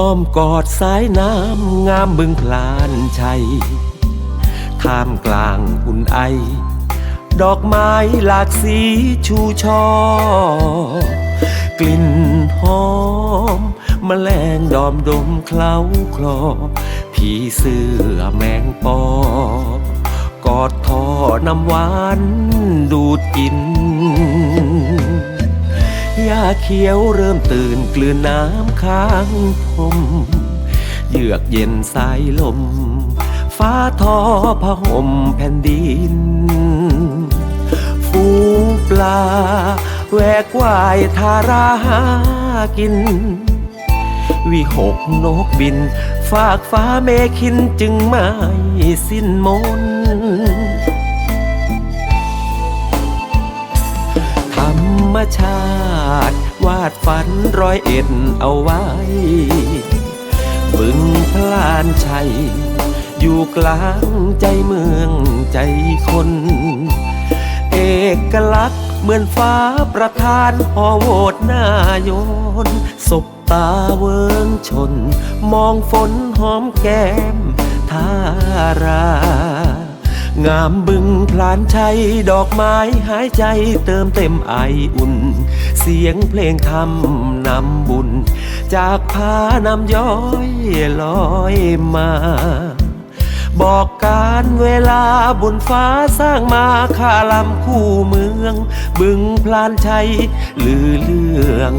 อ้อมกอดสายน้ำงามบึงพลานชัย ท่ามกลางอุ่นไอ ดอกไม้หลากสีชูช่อ กลิ่นหอมแมลงดอมดมเคล้าคลอ ผีเสื้อแมงปอ กอดท่อน้ำหวานดูดกิน ญ้าเขียวเริ่มตื่นกลืนน้ำค้างพรมเยือกเย็นสายลม ฟ้าทอผ้าห่มแผ่นดิน ฟูงปลา แวกว่ายทาราหากิน วิหกนกบิน ฝากฟ้าเมฆินจึงไม่สิ้นมน ชาติ วาดฝันร้อยเอ็ดเอาไว้ บึงพลานชัย อยู่กลางใจเมืองใจคน เอกลักษณ์เหมือนฟ้าประทานพอโวตหน้าโยนสบตาเวิงชน มองฝนหอมแก้มทารา งามบึงพลานชัยดอกไม้หายใจเติมเต็มไออุ่น เสียงเพลงธรรมนำบุญ จากพานำย้อยลอยมา บอกการเวลาบุญฟ้าสร้างมาข้าลำคู่เมือง บึงพลานชัยลือเรื่อง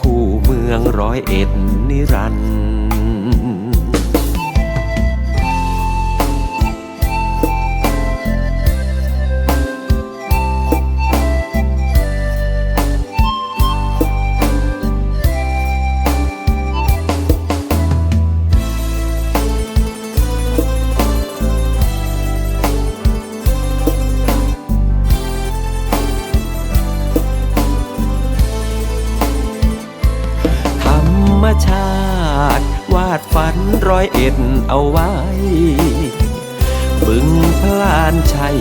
คู่เมืองร้อยเอ็ดนิรันดร์ ชาติ วาดฝันร้อยเอ็ดเอาไว้ บึงพลานชัย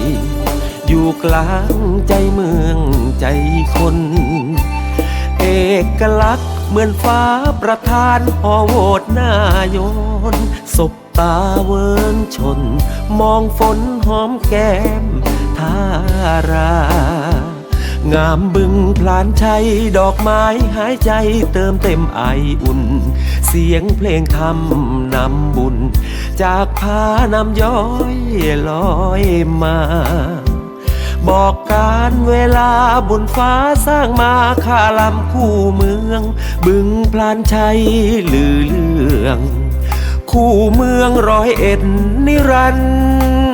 อยู่กลางใจเมืองใจคน เอกลักษณ์เหมือนฟ้าประทานพอโวตหน้ายนสบตาเวิงชน มองฝนหอมแก้มทารา งามบึงพลานชัยดอกไม้หายใจเติมเต็มไออุ่น เสียงเพลงธรรมนำบุญ จากพานำย้อยลอยมา บอกการเวลาบุญฟ้าสร้างมาข้าลำคู่เมือง บึงพลานชัยลือเรื่อง คู่เมืองร้อยเอ็ดนิรันดร์